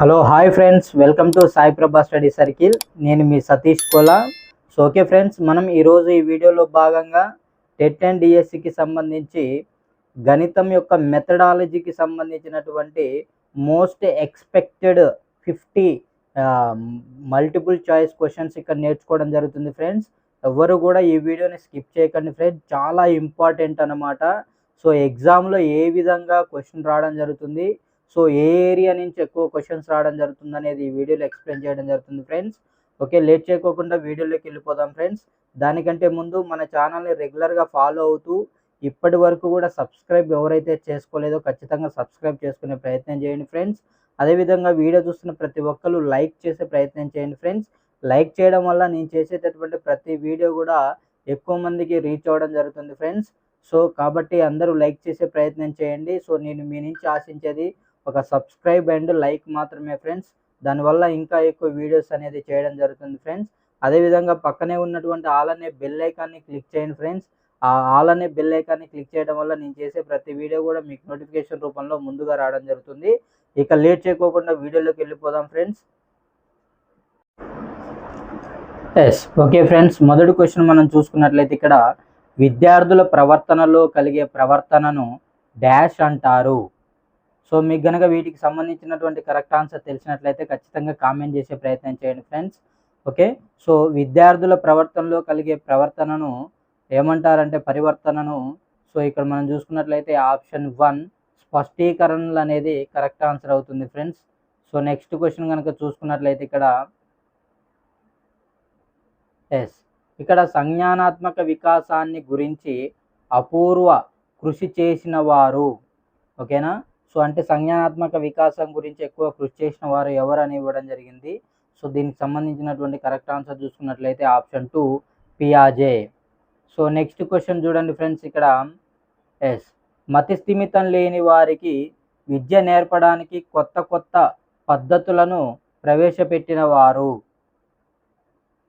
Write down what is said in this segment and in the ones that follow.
Hello hi friends. Welcome to Sai Prabha study circle. నేను మీ Satish Kola. So okay friends మనం ఈరోజు ఈ వీడియోలో భాగంగా టెట్ అండ్ డిఎస్సికి సంబంధించి గణితం యొక్క మెథడాలజీకి సంబంధించినటువంటి most expected fifty multiple choice questions ఇక్కడ నేర్చుకోవడం జరుగుతుంది ఫ్రెండ్స్. ఎవరు కూడా ఈ వీడియోని స్కిప్ చేయకండి ఫ్రెండ్స్. చాలా ఇంపార్టెంట్ అనమాట సో ఎగ్జామ్లో ఏ విధంగా క్వశ్చన్ రావడం జరుగుతుంది? సో ఏ ఏరియా నుంచి ఎక్కువ క్వశ్చన్స్ రావడం జరుగుతుంది అనేది ఈ వీడియోలో ఎక్స్ప్లెయిన్ చేయడం జరుగుతుంది ఫ్రెండ్స్ ఓకే లేట్ చేయకోకుండా వీడియోలోకి వెళ్ళిపోదాం ఫ్రెండ్స్ దానికంటే ముందు మన ఛానల్ని రెగ్యులర్గా ఫాలో అవుతూ ఇప్పటి వరకు కూడా సబ్స్క్రైబ్ ఎవరైతే చేసుకోలేదో ఖచ్చితంగా సబ్స్క్రైబ్ చేసుకునే ప్రయత్నం చేయండి ఫ్రెండ్స్ అదేవిధంగా వీడియో చూస్తున్న ప్రతి ఒక్కరు లైక్ చేసే ప్రయత్నం చేయండి ఫ్రెండ్స్ లైక్ చేయడం వల్ల నేను చేసేటటువంటి ప్రతి వీడియో కూడా ఎక్కువ మందికి రీచ్ అవ్వడం జరుగుతుంది ఫ్రెండ్స్ సో కాబట్టి అందరూ లైక్ చేసే ప్రయత్నం చేయండి. సో నేను మీ నుంచి ఆశించేది ఒక సబ్స్క్రైబ్ అండ్ లైక్ మాత్రమే ఫ్రెండ్స్ దానివల్ల ఇంకా ఎక్కువ వీడియోస్ అనేది చేయడం జరుగుతుంది ఫ్రెండ్స్ అదేవిధంగా పక్కనే ఉన్నటువంటి ఆల్ అనే బెల్ ఐకాన్ని క్లిక్ చేయండి ఫ్రెండ్స్ ఆ ఆల్ అనే బెల్ ఐకాన్ని క్లిక్ చేయడం వల్ల నేను చేసే ప్రతి వీడియో కూడా మీకు నోటిఫికేషన్ రూపంలో ముందుగా రావడం జరుగుతుంది. ఇక లేట్ చేయకోకుండా వీడియోలోకి వెళ్ళిపోదాం ఫ్రెండ్స్ ఎస్ ఓకే ఫ్రెండ్స్ మొదటి క్వశ్చన్ మనం చూసుకున్నట్లయితే ఇక్కడ విద్యార్థుల ప్రవర్తనలో కలిగే ప్రవర్తనను డాష్ అంటారు. సో మీకు గనక వీటికి సంబంధించినటువంటి కరెక్ట్ ఆన్సర్ తెలిసినట్లయితే ఖచ్చితంగా కామెంట్ చేసే ప్రయత్నం చేయండి ఫ్రెండ్స్. ఓకే? సో విద్యార్థుల ప్రవర్తనలో కలిగే ప్రవర్తనను ఏమంటారంటే పరివర్తనను? సో ఇక్కడ మనం చూసుకున్నట్లయితే ఆప్షన్ వన్ స్పష్టీకరణలు అనేది కరెక్ట్ ఆన్సర్ అవుతుంది ఫ్రెండ్స్. సో నెక్స్ట్ క్వశ్చన్ కనుక చూసుకున్నట్లయితే ఇక్కడ ఎస్. ఇక్కడ సంజ్ఞానాత్మక వికాసాన్ని గురించి అపూర్వ కృషి చేసిన వారు. ఓకేనా? సో అంటే సంజ్ఞానాత్మక వికాసం గురించి ఎక్కువ కృషి చేసిన వారు ఎవరు అని ఇవ్వడం జరిగింది. సో దీనికి సంబంధించినటువంటి కరెక్ట్ ఆన్సర్ చూసుకున్నట్లయితే ఆప్షన్ టూ పియాజే. సో నెక్స్ట్ క్వశ్చన్ చూడండి ఫ్రెండ్స్ ఇక్కడ. ఎస్. మతి స్థిమితం లేని వారికి విద్య నేర్పడానికి కొత్త కొత్త పద్ధతులను ప్రవేశపెట్టిన వారు.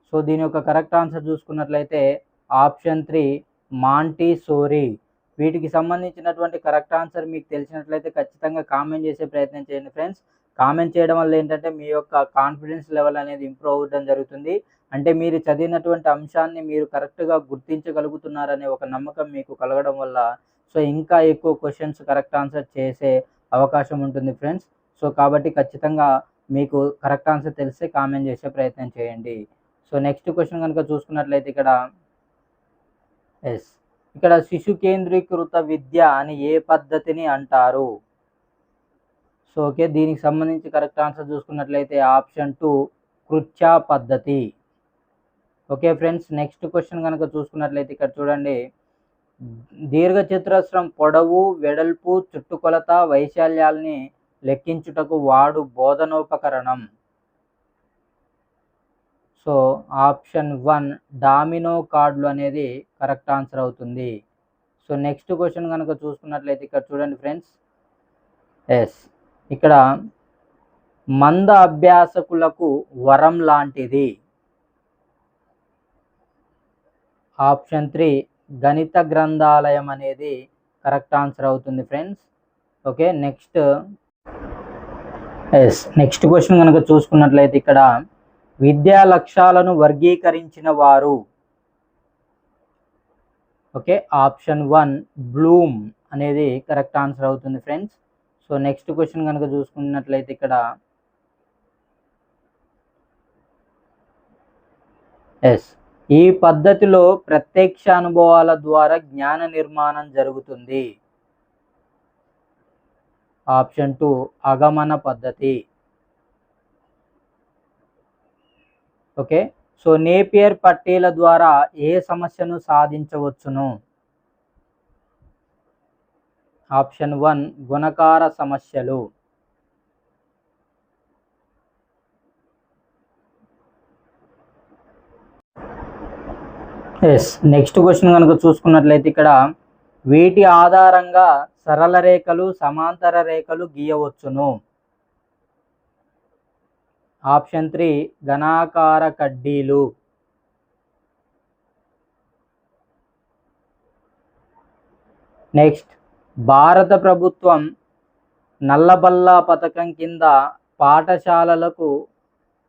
సో దీని యొక్క కరెక్ట్ ఆన్సర్ చూసుకున్నట్లయితే ఆప్షన్ త్రీ మాంటీ సోరీ వీటికి సంబంధించినటువంటి కరెక్ట్ ఆన్సర్ మీకు తెలిసినట్లయితే ఖచ్చితంగా కామెంట్ చేసే ప్రయత్నం చేయండి ఫ్రెండ్స్. కామెంట్ చేయడం వల్ల ఏంటంటే మీ యొక్క కాన్ఫిడెన్స్ లెవెల్ అనేది ఇంప్రూవ్ అవ్వడం జరుగుతుంది. అంటే మీరు చదివినటువంటి అంశాన్ని మీరు కరెక్ట్గా గుర్తించగలుగుతున్నారనే ఒక నమ్మకం మీకు కలగడం వల్ల సో ఇంకా ఎక్కువ క్వశ్చన్స్ కరెక్ట్ ఆన్సర్ చేసే అవకాశం ఉంటుంది ఫ్రెండ్స్. సో కాబట్టి ఖచ్చితంగా మీకు కరెక్ట్ ఆన్సర్ తెలిస్తే కామెంట్ చేసే ప్రయత్నం చేయండి. సో నెక్స్ట్ క్వశ్చన్ కనుక చూసుకున్నట్లయితే ఇక్కడ ఎస్. ఇక్కడ శిశు కేంద్రీకృత విద్య అని ఏ పద్ధతిని అంటారు? సో ఓకే దీనికి సంబంధించి కరెక్ట్ ఆన్సర్ చూసుకున్నట్లయితే ఆప్షన్ టూ కృత్యా పద్ధతి. ఓకే ఫ్రెండ్స్ నెక్స్ట్ క్వశ్చన్ కనుక చూసుకున్నట్లయితే ఇక్కడ చూడండి. దీర్ఘచతురస్రం పొడవు వెడల్పు చుట్టుకొలత వైశాల్యాల్ని లెక్కించుటకు వాడు బోధనోపకరణం. సో ఆప్షన్ వన్ డామినో కార్డులు అనేది కరెక్ట్ ఆన్సర్ అవుతుంది. సో నెక్స్ట్ క్వశ్చన్ కనుక చూసుకున్నట్లయితే ఇక్కడ చూడండి ఫ్రెండ్స్. ఎస్. ఇక్కడ మంద అభ్యాసకులకు వరం లాంటిది. ఆప్షన్ త్రీ గణిత గ్రంథాలయం అనేది కరెక్ట్ ఆన్సర్ అవుతుంది friends. Okay next. Yes next question కనుక చూసుకున్నట్లయితే ఇక్కడ విద్యా లక్ష్యాలను వర్గీకరించిన వారు. ఓకే ఆప్షన్ వన్ బ్లూమ్ అనేది కరెక్ట్ ఆన్సర్ అవుతుంది ఫ్రెండ్స్. సో నెక్స్ట్ క్వశ్చన్ కనుక చూసుకున్నట్లయితే ఇక్కడ ఎస్. ఈ పద్ధతిలో ప్రత్యక్ష అనుభవాల ద్వారా జ్ఞాన నిర్మాణం జరుగుతుంది. ఆప్షన్ టూ అగమన పద్ధతి. ఓకే? సో నేపియర్ పట్టీల ద్వారా ఏ సమస్యను సాధించవచ్చును? ఆప్షన్ వన్ గుణకార సమస్యలు. ఎస్ నెక్స్ట్ క్వశ్చన్ కనుక చూసుకున్నట్లయితే ఇక్కడ వీటి ఆధారంగా సరళ రేఖలు సమాంతర రేఖలు గీయవచ్చును. ఆప్షన్ త్రీ ఘనాకార కడ్డీలు. నెక్స్ట్ భారత ప్రభుత్వం నల్లబల్లా పథకం కింద పాఠశాలలకు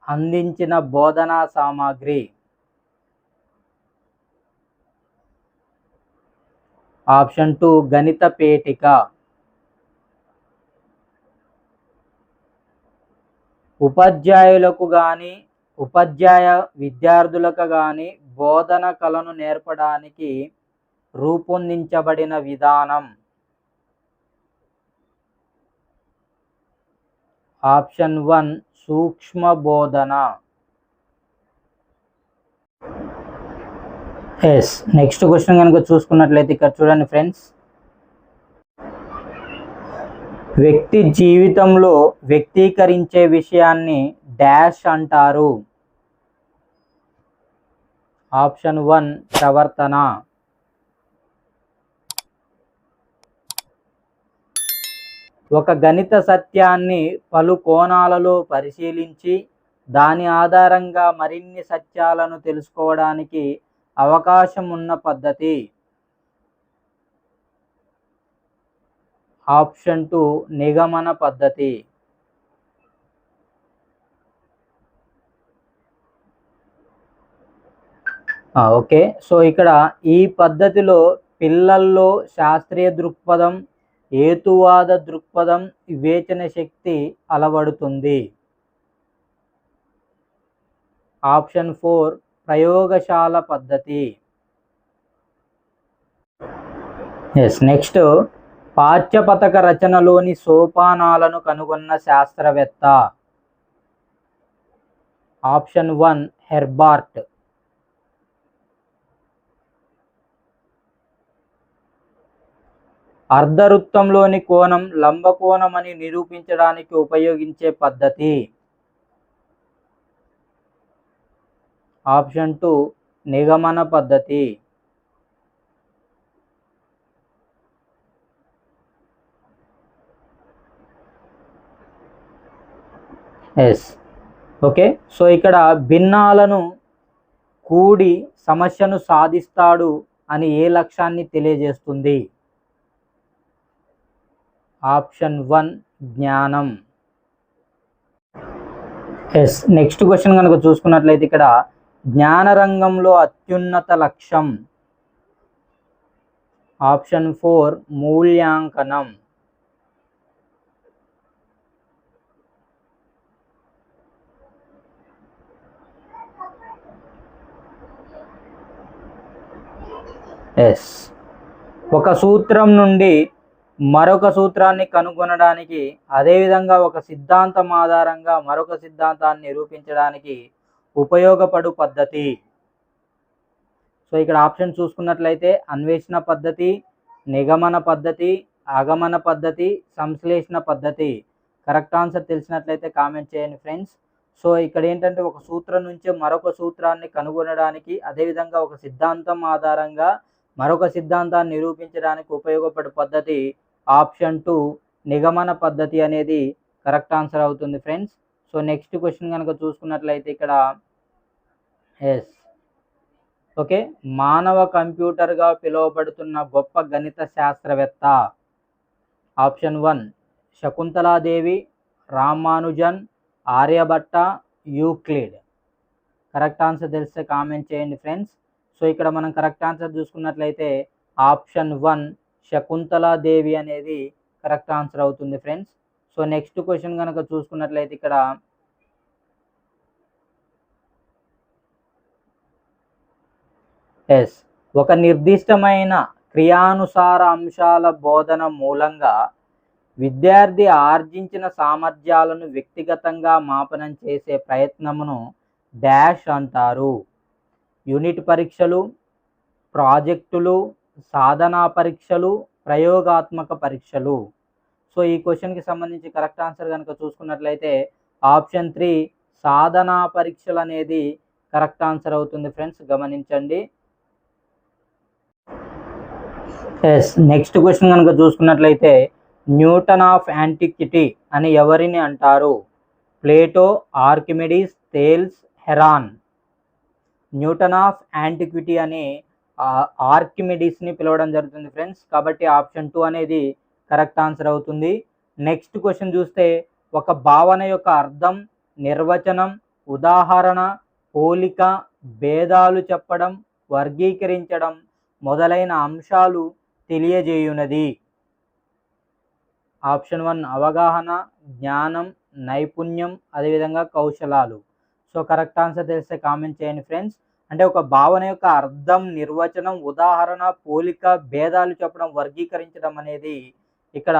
అందించిన బోధనా సామాగ్రి. ఆప్షన్ టూ గణిత పేటిక. ఉపాధ్యాయులకు కానీ ఉపాధ్యాయ విద్యార్థులకు కానీ బోధన కళను నేర్పడానికి రూపొందించబడిన విధానం. ఆప్షన్ వన్ సూక్ష్మ బోధన. ఎస్ నెక్స్ట్ క్వశ్చన్ కనుక చూసుకున్నట్లయితే ఇక్కడ చూడండి ఫ్రెండ్స్. వ్యక్తి జీవితంలో వ్యక్తీకరించే విషయాన్ని డాష్ అంటారు. ఆప్షన్ వన్ ప్రవర్తన. ఒక గణిత సత్యాన్ని పలు కోణాలలో పరిశీలించి దాని ఆధారంగా మరిన్ని సత్యాలను తెలుసుకోవడానికి అవకాశం ఉన్న పద్ధతి. ఆప్షన్ టూ నిగమన పద్ధతి. ఓకే. సో ఇక్కడ ఈ పద్ధతిలో పిల్లల్లో శాస్త్రీయ దృక్పథం హేతువాద దృక్పథం వివేచన శక్తి అలవడుతుంది. ఆప్షన్ ఫోర్ ప్రయోగశాల పద్ధతి. ఎస్ నెక్స్ట్ పాఠ్యపథక రచనలోని సోపానాలను కనుగొన్న శాస్త్రవేత్త. Option one Herbert. అర్ధవృత్తంలోని కోణం లంబకోణం అని నిరూపించడానికి ఉపయోగించే పద్ధతి. ఆప్షన్ టూ నిగమన పద్ధతి. ఎస్. ఓకే? సో ఇక్కడ భిన్నాలను కూడి సమస్యను సాధిస్తాడు అని ఏ లక్ష్యాన్ని తెలియజేస్తుంది? ఆప్షన్ వన్ జ్ఞానం. ఎస్. నెక్స్ట్ క్వశ్చన్ కనుక చూసుకున్నట్లయితే ఇక్కడ జ్ఞాన రంగంలో అత్యున్నత లక్ష్యం. ఆప్షన్ ఫోర్ మూల్యాంకనం. ఎస్. ఒక సూత్రం నుండి మరొక సూత్రాన్ని కనుగొనడానికి అదేవిధంగా ఒక సిద్ధాంతం ఆధారంగా మరొక సిద్ధాంతాన్ని నిరూపించడానికి ఉపయోగపడు పద్ధతి. సో ఇక్కడ ఆప్షన్ చూసుకున్నట్లయితే అన్వేషణ పద్ధతి నిగమన పద్ధతి ఆగమన పద్ధతి సంశ్లేషణ పద్ధతి. కరెక్ట్ ఆన్సర్ తెలిసినట్లయితే కామెంట్ చేయండి ఫ్రెండ్స్. సో ఇక్కడ ఏంటంటే ఒక సూత్రం నుంచి మరొక సూత్రాన్ని కనుగొనడానికి అదేవిధంగా ఒక సిద్ధాంతం ఆధారంగా మరొక సిద్ధాంతాన్ని నిరూపించడానికి ఉపయోగపడే పద్ధతి ఆప్షన్ టూ నిగమన పద్ధతి అనేది కరెక్ట్ ఆన్సర్ అవుతుంది ఫ్రెండ్స్. సో నెక్స్ట్ క్వశ్చన్ కనుక చూసుకున్నట్లయితే ఇక్కడ ఎస్ ఓకే మానవ కంప్యూటర్గా పిలువబడుతున్న గొప్ప గణిత శాస్త్రవేత్త. Option one Shakuntala Devi Ramanujan Aryabhata Euclid. Correct answer తెలిస్తే కామెంట్ చేయండి ఫ్రెండ్స్. సో ఇక్కడ మనం కరెక్ట్ ఆన్సర్ చూసుకున్నట్లయితే ఆప్షన్ వన్ శకుంతలాదేవి అనేది కరెక్ట్ ఆన్సర్ అవుతుంది ఫ్రెండ్స్ సో నెక్స్ట్ క్వశ్చన్ కనుక చూసుకున్నట్లయితే ఇక్కడ ఎస్ ఒక నిర్దిష్టమైన క్రియానుసార అంశాల బోధన మూలంగా విద్యార్థి ఆర్జించిన సామర్థ్యాలను వ్యక్తిగతంగా మాపనం చేసే ప్రయత్నమును డాష్ అంటారు. యూనిట్ పరీక్షలు ప్రాజెక్టులు సాధనా పరీక్షలు ప్రయోగాత్మక పరీక్షలు. సో ఈ క్వశ్చన్కి సంబంధించి కరెక్ట్ ఆన్సర్ కనుక చూసుకున్నట్లయితే ఆప్షన్ త్రీ సాధనా పరీక్షలు అనేది కరెక్ట్ ఆన్సర్ అవుతుంది ఫ్రెండ్స్. గమనించండి. ఎస్ నెక్స్ట్ క్వశ్చన్ కనుక చూసుకున్నట్లయితే న్యూటన్ ఆఫ్ యాంటిక్విటీ అని ఎవరిని అంటారు? Plato Archimedes Thales Heron. Newton of antiquity అని ఆర్కిమిడీస్ని పిలవడం జరుగుతుంది ఫ్రెండ్స్. కాబట్టి ఆప్షన్ టూ అనేది కరెక్ట్ ఆన్సర్ అవుతుంది. నెక్స్ట్ క్వశ్చన్ చూస్తే ఒక భావన యొక్క అర్థం నిర్వచనం ఉదాహరణ పోలిక భేదాలు చెప్పడం వర్గీకరించడం మొదలైన అంశాలు తెలియజేయునది. ఆప్షన్ వన్ అవగాహన జ్ఞానం నైపుణ్యం అదేవిధంగా కౌశలాలు. సో కరెక్ట్ ఆన్సర్ తెలిస్తే కామెంట్ చేయండి ఫ్రెండ్స్. అంటే ఒక భావన యొక్క అర్థం నిర్వచనం ఉదాహరణ పోలిక భేదాలు చెప్పడం వర్గీకరించడం అనేది ఇక్కడ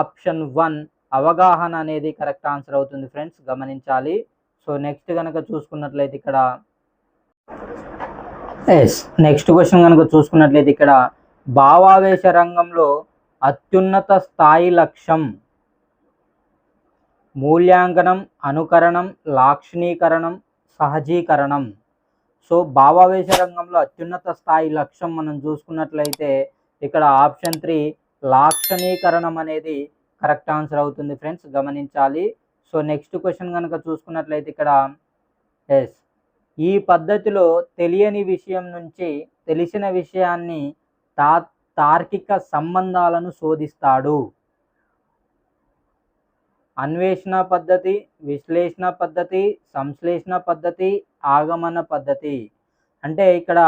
ఆప్షన్ వన్ అవగాహన అనేది కరెక్ట్ ఆన్సర్ అవుతుంది ఫ్రెండ్స్. గమనించాలి. సో నెక్స్ట్ కనుక చూసుకున్నట్లయితే ఇక్కడ ఎస్ నెక్స్ట్ క్వశ్చన్ కనుక చూసుకున్నట్లయితే ఇక్కడ భావావేశ రంగంలో అత్యున్నత స్థాయి లక్ష్యం మూల్యాంకనం అనుకరణం లాక్షణీకరణం సహజీకరణం. సో భావావేశ రంగంలో అత్యున్నత స్థాయి లక్ష్యం మనం చూసుకున్నట్లయితే ఇక్కడ ఆప్షన్ త్రీ లాక్షణీకరణం అనేది కరెక్ట్ ఆన్సర్ అవుతుంది ఫ్రెండ్స్ గమనించాలి. సో నెక్స్ట్ క్వశ్చన్ కనుక చూసుకున్నట్లయితే ఇక్కడ ఎస్. ఈ పద్ధతిలో తెలియని విషయం నుంచి తెలిసిన విషయాన్ని తా తార్కిక సంబంధాలను శోధిస్తాడు. అన్వేషణ పద్ధతి విశ్లేషణ పద్ధతి సంశ్లేషణ పద్ధతి ఆగమన పద్ధతి. అంటే ఇక్కడ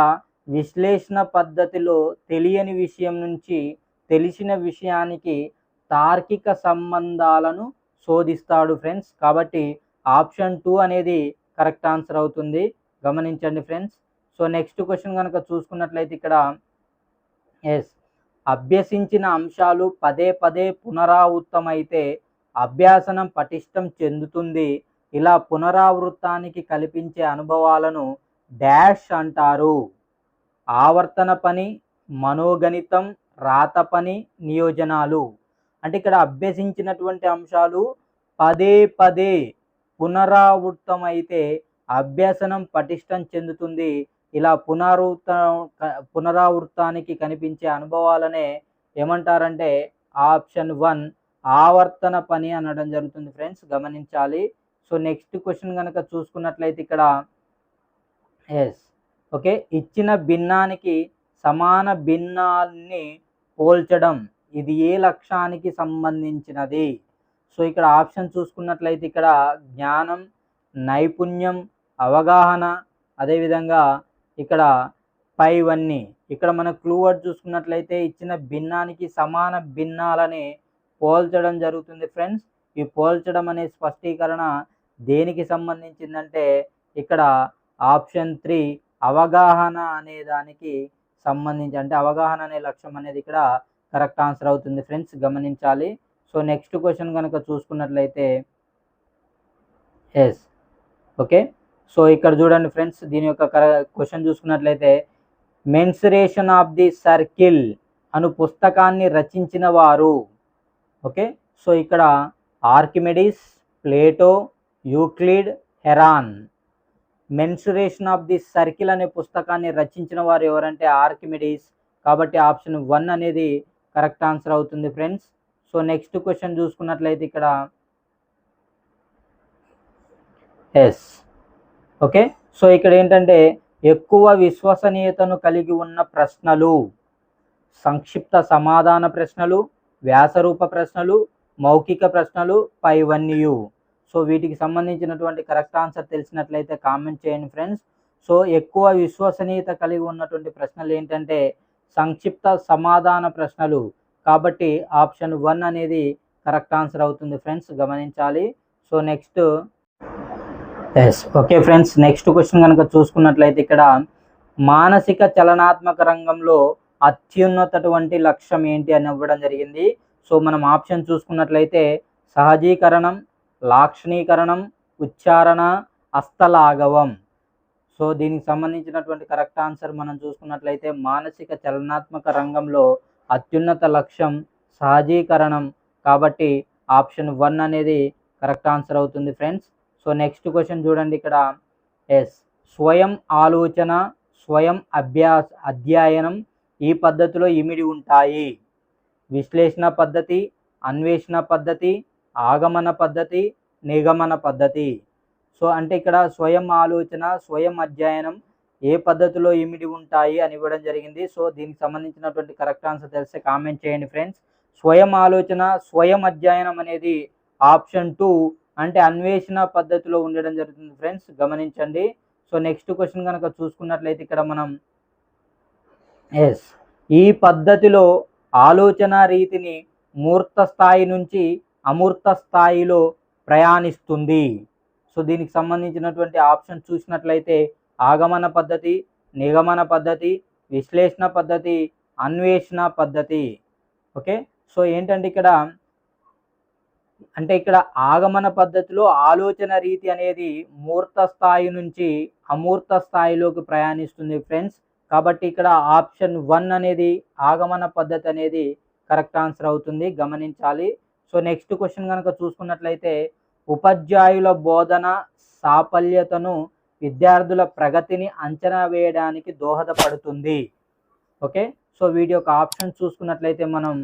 విశ్లేషణ పద్ధతిలో తెలియని విషయం నుంచి తెలిసిన విషయానికి తార్కిక సంబంధాలను శోధిస్తాడు ఫ్రెండ్స్. కాబట్టి ఆప్షన్ టూ అనేది కరెక్ట్ ఆన్సర్ అవుతుంది. గమనించండి ఫ్రెండ్స్. సో నెక్స్ట్ క్వశ్చన్ కనుక చూసుకున్నట్లయితే ఇక్కడ ఎస్. అభ్యసించిన అంశాలు పదే పదే పునరావృతమైతే అభ్యాసనం పటిష్టం చెందుతుంది. ఇలా పునరావృతానికి కల్పించే అనుభవాలను డాష్ అంటారు. ఆవర్తన పని మనోగణితం రాత పని నియోజనాలు. అంటే ఇక్కడ అభ్యసించినటువంటి అంశాలు పదే పదే పునరావృతమైతే అభ్యసనం పటిష్టం చెందుతుంది. ఇలా పునరావృత పునరావృతానికి కనిపించే అనుభవాలనే ఏమంటారంటే ఆప్షన్ వన్ ఆవర్తన పని అనడం జరుగుతుంది ఫ్రెండ్స్ గమనించాలి. సో నెక్స్ట్ క్వశ్చన్ కనుక చూసుకున్నట్లయితే ఇక్కడ ఎస్ ఓకే ఇచ్చిన భిన్నానికి సమాన భిన్నాన్ని పోల్చడం ఇది ఏ లక్ష్యానికి సంబంధించినది? సో ఇక్కడ ఆప్షన్ చూసుకున్నట్లయితే ఇక్కడ జ్ఞానం నైపుణ్యం అవగాహన అదేవిధంగా ఇక్కడ పైవన్నీ. ఇక్కడ మన క్లూ వర్డ్ చూసుకున్నట్లయితే ఇచ్చిన భిన్నానికి సమాన భిన్నాలని పోల్చడం జరుగుతుంది ఫ్రెండ్స్. ఈ పోల్చడం అనే స్పష్టీకరణ దేనికి సంబంధించిందంటే ఇక్కడ ఆప్షన్ త్రీ అవగాహన అనే దానికి సంబంధించి అంటే అవగాహన అనే లక్ష్యం అనేది ఇక్కడ కరెక్ట్ ఆన్సర్ అవుతుంది ఫ్రెండ్స్. గమనించాలి. సో నెక్స్ట్ క్వశ్చన్ కనుక చూసుకున్నట్లయితే ఎస్. ఓకే. సో ఇక్కడ చూడండి ఫ్రెండ్స్ దీని యొక్క క్వశ్చన్ చూసుకున్నట్లయితే మెన్సరేషన్ ఆఫ్ ది సర్కిల్ అను పుస్తకాన్ని రచించిన వారు ఓకే? సో ఇక్కడ Archimedes Plato Euclid Heron. Mensuration of the circle అనే పుస్తకాన్ని రచించిన వారు ఎవరంటే ఆర్కిమెడిస్. కాబట్టి ఆప్షన్ వన్ అనేది కరెక్ట్ ఆన్సర్ అవుతుంది ఫ్రెండ్స్. సో నెక్స్ట్ క్వశ్చన్ చూసుకున్నట్లయితే ఇక్కడ ఎస్. ఓకే? సో ఇక్కడ ఏంటంటే ఎక్కువ విశ్వసనీయతను కలిగి ఉన్న ప్రశ్నలు సంక్షిప్త సమాధాన ప్రశ్నలు వ్యాసరూప ప్రశ్నలు మౌఖిక ప్రశ్నలు పైవన్యు సో వీటికి సంబంధించినటువంటి కరెక్ట్ ఆన్సర్ తెలిసినట్లయితే కామెంట్ చేయండి ఫ్రెండ్స్. సో ఎక్కువ విశ్వసనీయత కలిగి ఉన్నటువంటి ప్రశ్నలు ఏంటంటే సంక్షిప్త సమాధాన ప్రశ్నలు. కాబట్టి ఆప్షన్ వన్ అనేది కరెక్ట్ ఆన్సర్ అవుతుంది ఫ్రెండ్స్ గమనించాలి. So next. Yes okay friends next question కనుక చూసుకున్నట్లయితే ఇక్కడ మానసిక చలనాత్మక రంగంలో అత్యున్నతటువంటి లక్ష్యం ఏంటి అని ఇవ్వడం జరిగింది. సో మనం ఆప్షన్ చూసుకున్నట్లయితే సహజీకరణం లాక్షణీకరణం ఉచ్చారణ హస్తలాఘవం సో దీనికి సంబంధించినటువంటి కరెక్ట్ ఆన్సర్ మనం చూసుకున్నట్లయితే మానసిక చలనాత్మక రంగంలో అత్యున్నత లక్ష్యం సహజీకరణం. కాబట్టి ఆప్షన్ వన్ అనేది కరెక్ట్ ఆన్సర్ అవుతుంది ఫ్రెండ్స్. సో నెక్స్ట్ క్వశ్చన్ చూడండి ఇక్కడ. ఎస్. స్వయం ఆలోచన స్వయం అభ్యాస అధ్యయనం ఈ పద్ధతిలో ఇమిడి ఉంటాయి. విశ్లేషణ పద్ధతి అన్వేషణ పద్ధతి ఆగమన పద్ధతి నిగమన పద్ధతి. సో అంటే ఇక్కడ స్వయం ఆలోచన స్వయం అధ్యయనం ఏ పద్ధతిలో ఇమిడి ఉంటాయి అని ఇవ్వడం జరిగింది. సో దీనికి సంబంధించినటువంటి కరెక్ట్ ఆన్సర్ తెలిస్తే కామెంట్ చేయండి ఫ్రెండ్స్. స్వయం ఆలోచన స్వయం అధ్యయనం అనేది ఆప్షన్ టూ అంటే అన్వేషణ పద్ధతిలో ఉండడం జరుగుతుంది ఫ్రెండ్స్. గమనించండి. సో నెక్స్ట్ క్వశ్చన్ కనుక చూసుకున్నట్లయితే ఇక్కడ మనం ఎస్ ఈ పద్ధతిలో ఆలోచన రీతిని మూర్త స్థాయి నుంచి అమూర్త స్థాయిలో ప్రయాణిస్తుంది. సో దీనికి సంబంధించినటువంటి ఆప్షన్ చూసినట్లయితే ఆగమన పద్ధతి నిగమన పద్ధతి విశ్లేషణ పద్ధతి అన్వేషణ పద్ధతి. ఓకే? సో ఏంటంటే ఇక్కడ అంటే ఇక్కడ ఆగమన పద్ధతిలో ఆలోచన రీతి అనేది మూర్త స్థాయి నుంచి అమూర్త స్థాయిలోకి ప్రయాణిస్తుంది ఫ్రెండ్స్. కాబట్టి ఇక్కడ ఆప్షన్ వన్ అనేది ఆగమన పద్ధతి అనేది కరెక్ట్ ఆన్సర్ అవుతుంది. గమనించాలి. సో నెక్స్ట్ క్వశ్చన్ కనుక చూసుకున్నట్లయితే ఉపాధ్యాయుల బోధన సాఫల్యతను విద్యార్థుల ప్రగతిని అంచనా వేయడానికి దోహదపడుతుంది. ఓకే? సో వీటి యొక్క ఆప్షన్ చూసుకున్నట్లయితే మనం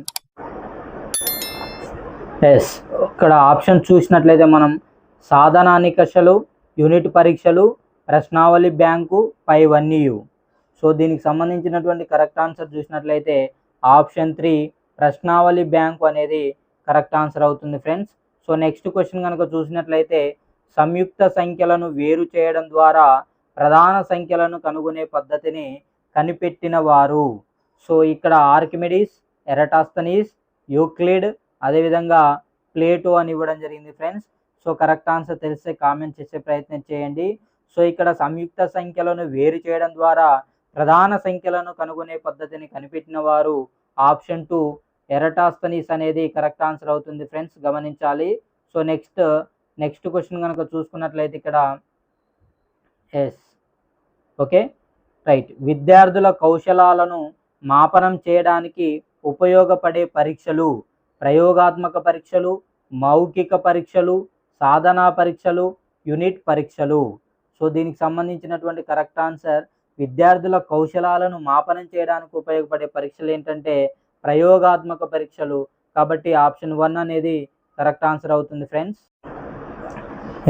ఎస్ ఇక్కడ ఆప్షన్ చూసినట్లయితే మనం సాధన నికషలు యూనిట్ పరీక్షలు ప్రశ్నావళి బ్యాంకు పైవన్నీయు సో దీనికి సంబంధించినటువంటి కరెక్ట్ ఆన్సర్ చూసినట్లయితే ఆప్షన్ త్రీ ప్రశ్నావళి బ్యాంకు అనేది కరెక్ట్ ఆన్సర్ అవుతుంది ఫ్రెండ్స్ సో నెక్స్ట్ క్వశ్చన్ కనుక చూసినట్లయితే సంయుక్త సంఖ్యలను వేరు చేయడం ద్వారా ప్రధాన సంఖ్యలను కనుగొనే పద్ధతిని కనిపెట్టిన వారు. సో ఇక్కడ ఆర్కిమిడీస్ ఎరటాస్తనీస్ యూక్లిడ్ అదేవిధంగా ప్లేటో అని ఇవ్వడం జరిగింది ఫ్రెండ్స్ సో కరెక్ట్ ఆన్సర్ తెలిస్తే కామెంట్ చేసే ప్రయత్నం చేయండి. సో ఇక్కడ సంయుక్త సంఖ్యలను వేరు చేయడం ద్వారా ప్రధాన సంఖ్యలను కనుగొనే పద్ధతిని కనిపెట్టిన వారు ఆప్షన్ టూ ఎరటాస్తనీస్ అనేది కరెక్ట్ ఆన్సర్ అవుతుంది ఫ్రెండ్స్ గమనించాలి. సో నెక్స్ట్ నెక్స్ట్ క్వశ్చన్ కనుక చూసుకున్నట్లయితే ఇక్కడ ఎస్. ఓకే? రైట్. విద్యార్థుల కౌశలాలను మాపనం చేయడానికి ఉపయోగపడే పరీక్షలు ప్రయోగాత్మక పరీక్షలు మౌఖిక పరీక్షలు సాధనా పరీక్షలు యూనిట్ పరీక్షలు. సో దీనికి సంబంధించినటువంటి కరెక్ట్ ఆన్సర్ విద్యార్థుల కౌశలాలను మాపనం చేయడానికి ఉపయోగపడే పరీక్షలు ఏంటంటే ప్రయోగాత్మక పరీక్షలు. కాబట్టి ఆప్షన్ వన్ అనేది కరెక్ట్ ఆన్సర్ అవుతుంది ఫ్రెండ్స్.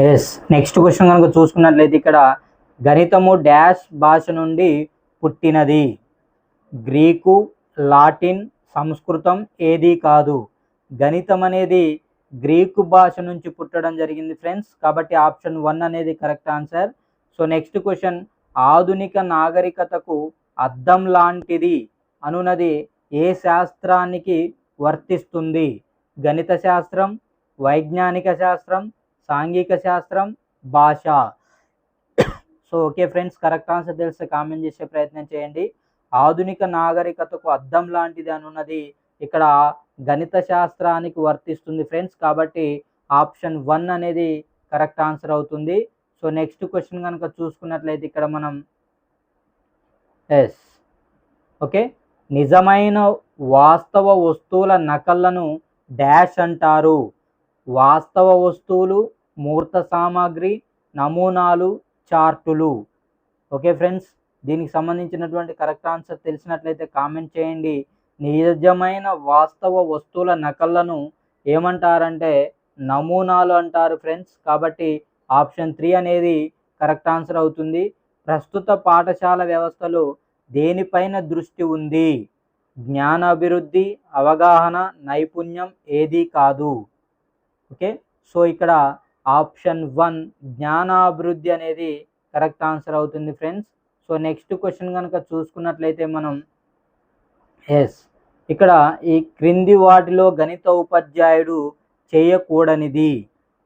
ఎస్ నెక్స్ట్ క్వశ్చన్ కనుక చూసుకున్నట్లయితే ఇక్కడ గణితము డాష్ భాష నుండి పుట్టినది. గ్రీకు లాటిన్ సంస్కృతం ఏది కాదు. గణితం అనేది గ్రీకు భాష నుంచి పుట్టడం జరిగింది ఫ్రెండ్స్. కాబట్టి ఆప్షన్ వన్ అనేది correct answer. So next question ఆధునిక నాగరికతకు అద్దం లాంటిది అనునది ఏ శాస్త్రానికి వర్తిస్తుంది? గణిత శాస్త్రం వైజ్ఞానిక శాస్త్రం సాంఘిక శాస్త్రం భాష. So okay friends correct answer తెలిస్తే కామెంట్ చేసే ప్రయత్నం చేయండి. ఆధునిక నాగరికతకు అద్దం లాంటిది అనున్నది ఇక్కడ గణిత శాస్త్రానికి వర్తిస్తుంది ఫ్రెండ్స్. కాబట్టి ఆప్షన్ వన్ అనేది కరెక్ట్ ఆన్సర్ అవుతుంది. సో నెక్స్ట్ క్వశ్చన్ కనుక చూసుకున్నట్లయితే ఇక్కడ మనం ఎస్. ఓకే? నిజమైన వాస్తవ వస్తువుల నకళ్ళను డాష్ అంటారు. వాస్తవ వస్తువులు మూర్త సామాగ్రి నమూనాలు చార్టులు. Okay friends? దీనికి సంబంధించినటువంటి కరెక్ట్ ఆన్సర్ తెలిసినట్లయితే కామెంట్ చేయండి. నిజమైన వాస్తవ వస్తువుల నకళ్ళను ఏమంటారంటే నమూనాలు అంటారు ఫ్రెండ్స్. కాబట్టి ఆప్షన్ త్రీ అనేది కరెక్ట్ ఆన్సర్ అవుతుంది. ప్రస్తుత పాఠశాల వ్యవస్థలో దేనిపైన దృష్టి ఉంది? జ్ఞానాభివృద్ధి అవగాహన నైపుణ్యం ఏది కాదు. ఓకే? సో ఇక్కడ ఆప్షన్ వన్ జ్ఞానాభివృద్ధి అనేది కరెక్ట్ ఆన్సర్ అవుతుంది ఫ్రెండ్స్. సో నెక్స్ట్ క్వశ్చన్ కనుక చూసుకున్నట్లయితే మనం ఎస్ ఇక్కడ ఈ క్రింది వాటిలో గణిత ఉపాధ్యాయుడు చేయకూడనిది.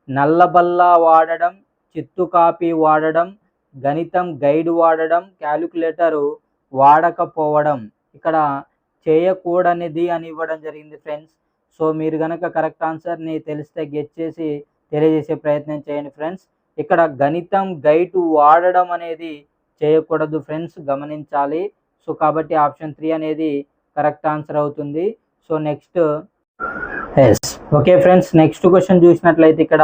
నల్లబల్లా వాడడం చిత్తు కాపీ వాడడం గణితం గైడ్ వాడడం క్యాలిక్యులేటరు వాడకపోవడం ఇక్కడ చేయకూడనిది అని ఇవ్వడం జరిగింది ఫ్రెండ్స్. సో మీరు కనుక కరెక్ట్ ఆన్సర్ని తెలిస్తే గెట్ చేసి తెలియజేసే ప్రయత్నం చేయండి ఫ్రెండ్స్. ఇక్కడ గణితం గైడ్ వాడడం అనేది చేయకూడదు ఫ్రెండ్స్ గమనించాలి. సో కాబట్టి ఆప్షన్ త్రీ అనేది కరెక్ట్ ఆన్సర్ అవుతుంది. So next yes okay friends next question చూసినట్లయితే ఇక్కడ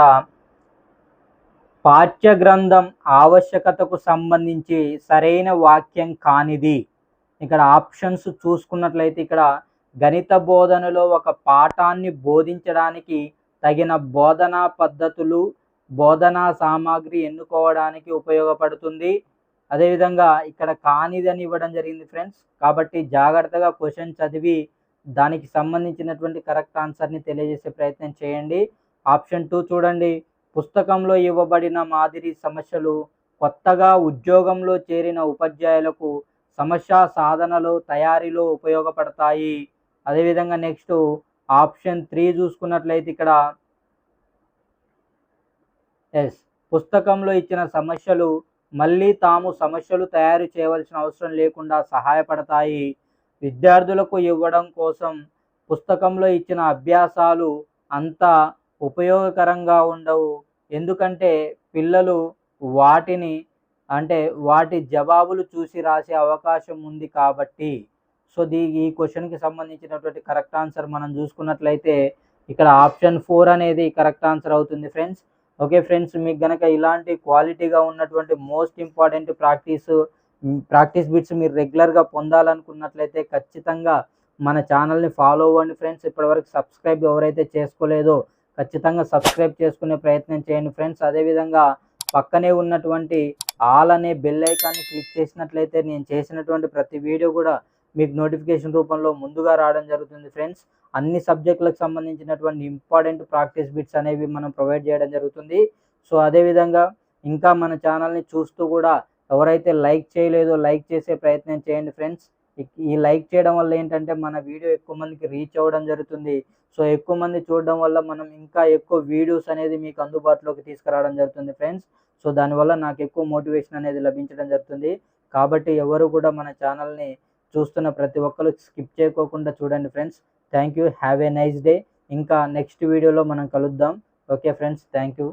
పాఠ్య గ్రంథం ఆవశ్యకతకు సంబంధించి సరైన వాక్యం కానిది. ఇక్కడ ఆప్షన్స్ చూసుకున్నట్లయితే ఇక్కడ గణిత బోధనలో ఒక పాఠాన్ని బోధించడానికి తగిన బోధనా పద్ధతులు బోధనా సామాగ్రి ఎన్నుకోవడానికి ఉపయోగపడుతుంది. అదేవిధంగా ఇక్కడ కానిదని ఇవ్వడం జరిగింది ఫ్రెండ్స్ కాబట్టి జాగ్రత్తగా క్వశ్చన్ చదివి దానికి సంబంధించినటువంటి కరెక్ట్ ఆన్సర్ని తెలియజేసే ప్రయత్నం చేయండి. ఆప్షన్ టూ చూడండి. పుస్తకంలో ఇవ్వబడిన మాదిరి సమస్యలు కొత్తగా ఉద్యోగంలో చేరిన ఉపాధ్యాయులకు సమస్య సాధనలో తయారీలో ఉపయోగపడతాయి. అదేవిధంగా నెక్స్ట్ ఆప్షన్ త్రీ చూసుకున్నట్లయితే ఇక్కడ ఎస్. పుస్తకంలో ఇచ్చిన సమస్యలు మళ్ళీ తాము సమస్యలు తయారు చేయవలసిన అవసరం లేకుండా సహాయపడతాయి. విద్యార్థులకు ఇవ్వడం కోసం పుస్తకంలో ఇచ్చిన అభ్యాసాలు అంత ఉపయోగకరంగా ఉండవు. ఎందుకంటే పిల్లలు వాటిని అంటే వాటి జవాబులు చూసి రాసే అవకాశం ఉంది కాబట్టి. సో దీ ఈ క్వశ్చన్కి సంబంధించినటువంటి కరెక్ట్ ఆన్సర్ మనం చూసుకున్నట్లయితే ఇక్కడ ఆప్షన్ ఫోర్ అనేది కరెక్ట్ ఆన్సర్ అవుతుంది ఫ్రెండ్స్. ఓకే ఫ్రెండ్స్ మీకు గనక ఇలాంటి క్వాలిటీగా ఉన్నటువంటి most important practice practice bits మీరు రెగ్యులర్గా పొందాలనుకున్నట్లయితే ఖచ్చితంగా మన ఛానల్ని ఫాలో అవ్వండి ఫ్రెండ్స్. ఇప్పటివరకు సబ్స్క్రైబ్ ఎవరైతే చేసుకోలేదో ఖచ్చితంగా సబ్స్క్రైబ్ చేసుకునే ప్రయత్నం చేయండి ఫ్రెండ్స్. అదేవిధంగా పక్కనే ఉన్నటువంటి ఆల్ అనే బెల్ ఐకాన్ని క్లిక్ చేసినట్లయితే నేను చేసినటువంటి ప్రతి వీడియో కూడా మీకు నోటిఫికేషన్ రూపంలో ముందుగా రావడం జరుగుతుంది ఫ్రెండ్స్. అన్ని సబ్జెక్టులకు సంబంధించినటువంటి ఇంపార్టెంట్ ప్రాక్టీస్ బిట్స్ అనేవి మనం ప్రొవైడ్ చేయడం జరుగుతుంది. సో అదేవిధంగా ఇంకా మన ఛానల్ని చూస్తూ కూడా ఎవరైతే లైక్ చేయలేదో లైక్ చేసే ప్రయత్నం చేయండి ఫ్రెండ్స్. ఈ లైక్ చేయడం వల్ల ఏంటంటే మన వీడియో ఎక్కువ మందికి రీచ్ అవ్వడం జరుగుతుంది. సో ఎక్కువ మంది చూడడం వల్ల మనం ఇంకా ఎక్కువ వీడియోస్ అనేది మీకు అందుబాటులోకి తీసుకురావడం జరుగుతుంది ఫ్రెండ్స్. సో దానివల్ల నాకు ఎక్కువ మోటివేషన్ అనేది లభించడం జరుగుతుంది. కాబట్టి ఎవరు కూడా మన ఛానల్ని చూస్తున్న ప్రతి ఒక్కరు స్కిప్ చేయకోకుండా చూడండి friends. Thank you. Have a nice day. ఇంకా నెక్స్ట్ వీడియోలో మనం కలుద్దాం. Okay friends. Thank you.